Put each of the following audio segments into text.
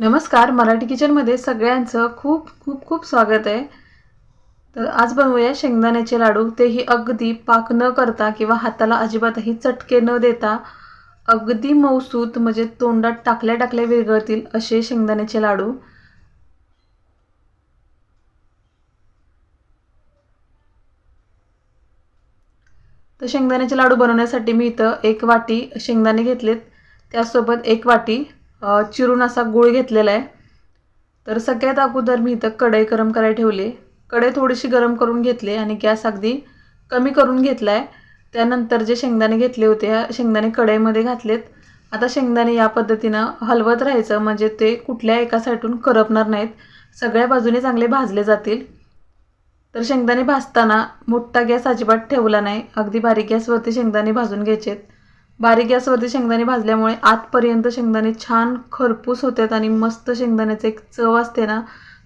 नमस्कार मराठी किचनमध्ये सगळ्यांचं खूप खूप खूप स्वागत आहे. तर आज बनवूया शेंगदाण्याचे लाडू. तेही अगदी पाक न करता किंवा हाताला अजिबातही चटके न देता अगदी मऊसूत म्हणजे तोंडात टाकल्या टाकल्या विरघळतील असे शेंगदाण्याचे लाडू. तर शेंगदाण्याचे लाडू बनवण्यासाठी मी इथं एक वाटी शेंगदाणे घेतलेत. त्यासोबत एक वाटी चिरून असा गूळ घेतलेला आहे. तर सगळ्यात अगोदर मी इथं कढई गरम करायला ठेवली. कढई थोडीशी गरम करून घेतली आणि गॅस अगदी कमी करून घेतला आहे त्यानंतर जे शेंगदाणे घेतले होते ह्या शेंगदाणे कढईमध्ये घातलेत. आता शेंगदाणे या पद्धतीनं हलवत राहायचं म्हणजे ते कुठल्या एका साईडून करपणार नाहीत. सगळ्या बाजूने चांगले भाजले जातील. तर शेंगदाणे भाजताना मोठा गॅस अजिबात ठेवला नाही. अगदी बारीक गॅसवरती शेंगदाणे भाजून घ्यायचेत. बारीक गॅसवरती शेंगदाणे भाजल्यामुळे आतपर्यंत शेंगदाणे छान खरपूस होतात आणि मस्त शेंगदाण्याचं एक चव असते ना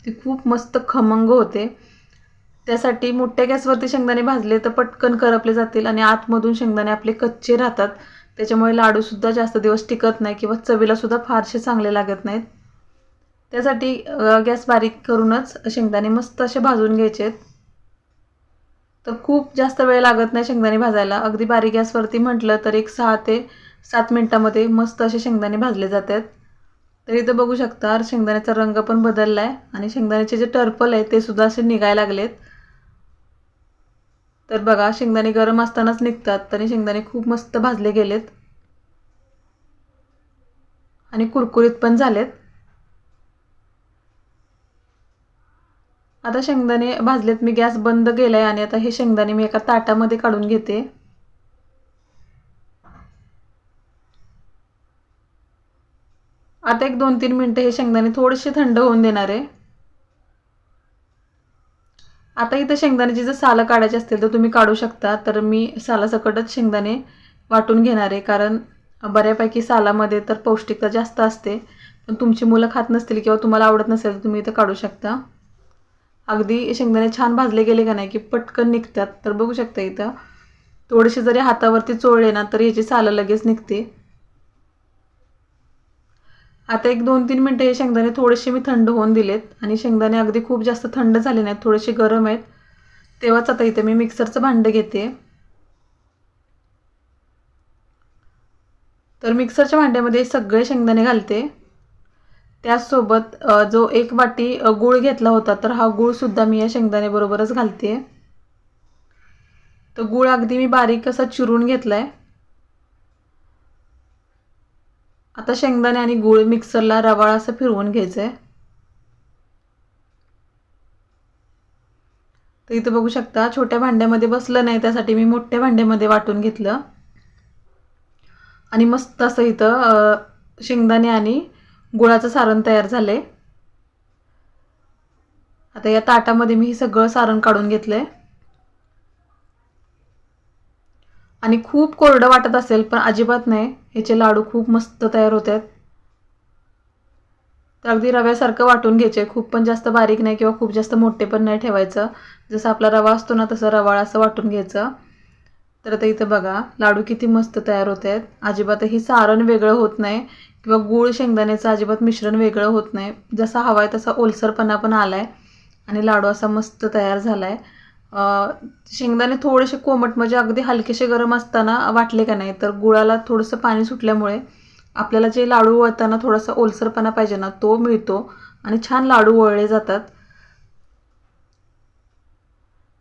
ती खूप मस्त खमंग होते. त्यासाठी मोठ्या गॅसवरती शेंगदाणे भाजले तर पटकन करपले जातील आणि आतमधून शेंगदाणे आपले कच्चे राहतात. त्याच्यामुळे लाडूसुद्धा जास्त दिवस टिकत नाही किंवा चवीलासुद्धा फारसे चांगले लागत नाहीत. त्यासाठी गॅस बारीक करूनच शेंगदाणे मस्त असे भाजून घ्यायचे आहेत तर खूप जास्त वेळ लागत नाही शेंगदाणे भाजायला. अगदी बारीक गॅसवरती म्हटलं तर एक सहा ते सात मिनटामध्ये मस्त असे शेंगदाणे भाजले जातात. तर इथं बघू शकता शेंगदाण्याचा रंग पण बदलला आहे आणि शेंगदाण्याचे जे टर्पल आहे ते सुद्धा असे निघायला लागलेत. तर बघा शेंगदाणे गरम असतानाच निघतात तरी शेंगदाणे खूप मस्त भाजले गेलेत. आणि कुरकुरीत पण झालेत. आता शेंगदाणे भाजलेत मी गॅस बंद केला आहे आणि आता हे शेंगदाणे मी एका ताटामध्ये काढून घेते. आता एक दोन तीन मिनटं हे शेंगदाणे थोडेसे थंड होऊन देणार आहे. आता इथं शेंगदाण्याची जर सालं काढायची असतील तर तुम्ही काढू शकता तर मी सालासकटच शेंगदाणे वाटून घेणार आहे कारण बऱ्यापैकी सालामध्ये तर पौष्टिकता जास्त असते पण तुमची मुलं खात नसतील किंवा तुम्हाला आवडत नसेल तर तुम्ही इथं काढू शकता. अगदी शेंगदाणे छान भाजले गेले का नाही की पटकन निघतात. तर बघू शकता इथं. थोडेसे जरी हातावरती चोळले ना तर याची सालं लगेच निघते. आता एक दोन तीन मिनटं हे शेंगदाणे थोडेसे मी थंड होऊन दिलेत. आणि शेंगदाणे अगदी खूप जास्त थंड झाले नाहीत थोडेसे गरम आहेत. तेव्हाच आता इथे मी मिक्सरचं भांडं घेते. तर मिक्सरच्या भांड्यामध्ये सगळे शेंगदाणे घालते. त्याचसोबत जो एक वाटी गूळ घेतला होता तर हा गूळसुद्धा मी या शेंगदाण्याबरोबरच घालते. तर गूळ अगदी मी बारीक असा चिरून घेतला आहे आता शेंगदाणे आणि गूळ मिक्सरला रवाळ असं फिरवून घ्यायचं आहे तर इथं बघू शकता छोट्या भांड्यामध्ये बसलं नाही त्यासाठी मी मोठ्या भांड्यामध्ये वाटून घेतलं. आणि मस्त असं इथं शेंगदाणे आणि गुळाचं सारण तयार झालंय. आता या ताटामध्ये मी हे सगळं सारण काढून घेतलंय. आणि खूप कोरडं वाटत असेल पण अजिबात नाही. ह्याचे लाडू खूप मस्त तयार होत आहेत तर अगदी रव्यासारखं वाटून घ्यायचे खूप पण जास्त बारीक नाही किंवा खूप जास्त मोठे पण नाही ठेवायचं. जसं आपला रवा असतो ना तसं रवाळ असं वाटून घ्यायचं. तर आता इथं बघा लाडू किती मस्त तयार होत आहेत अजिबातही सारण वेगळं होत नाही. किंवा गूळ शेंगदाण्याचं अजिबात मिश्रण वेगळं होत नाही. जसा हवा आहे तसा ओलसरपणा पण आला आहे आणि लाडू असा मस्त तयार झाला आहे शेंगदाणे थोडेसे कोमट म्हणजे अगदी हलकेसे गरम असताना वाटले का नाही तर गुळाला थोडंसं पाणी सुटल्यामुळे आपल्याला जे लाडू वळताना थोडासा ओलसरपणा पाहिजे ना तो मिळतो आणि छान लाडू वळले जातात.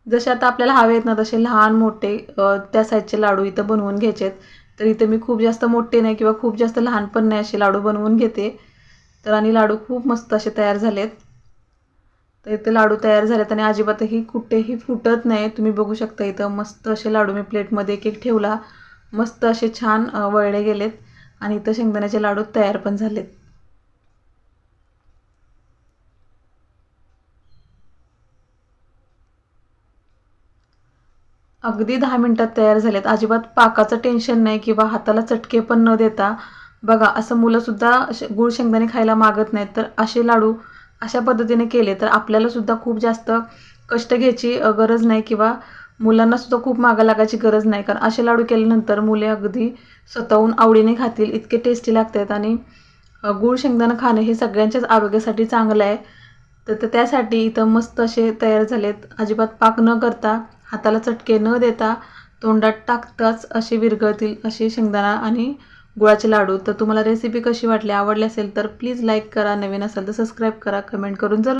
जसे आता आपल्याला हवे आहेत ना तसे लहान मोठे त्या साईजचे लाडू इथं बनवून घ्यायचे आहेत तर इथे मी खूप जास्त मोठे नाही किंवा खूप जास्त लहान पण नाही असे लाडू बनवून घेते. तर आणि लाडू खूप मस्त असे तयार झालेत. तर इथे लाडू तयार झालेत आणि अजिबातही कुठेही फुटत नाही. तुम्ही बघू शकता इथं मस्त असे लाडू मी प्लेटमध्ये एक एक ठेवला. मस्त असे छान वळले गेलेत. आणि इथं शेंगदाण्याचे लाडू तयार पण झालेत. अगदी दहा मिनटात तयार झालेत. अजिबात पाकाचं टेन्शन नाही किंवा हाताला चटके पण न देता. बघा असं मुलंसुद्धा गुळ गूळ शेंगदाणे खायला मागत नाहीत. तर असे लाडू अशा पद्धतीने केले तर आपल्यालासुद्धा खूप जास्त कष्ट घ्यायची गरज नाही किंवा मुलांनासुद्धा खूप मागं लागायची गरज नाही. कारण असे लाडू केल्यानंतर मुले अगदी स्वतःहून आवडीने खातील इतके टेस्टी लागतात आणि गुळ गूळ खाणं हे सगळ्यांच्याच आरोग्यासाठी चांगलं आहे. तर तर त्यासाठी इथं मस्त असे तयार झालेत. अजिबात पाक न करता हाताला चटके न देता तोंडात टाकताच असे विरघळतील असे शेंगदाणा आणि गुळाचे लाडू. तर तुम्हाला रेसिपी कशी वाटली आवडली असेल तर प्लीज लाईक करा. नवीन असेल तर सबस्क्राईब करा. कमेंट करून जर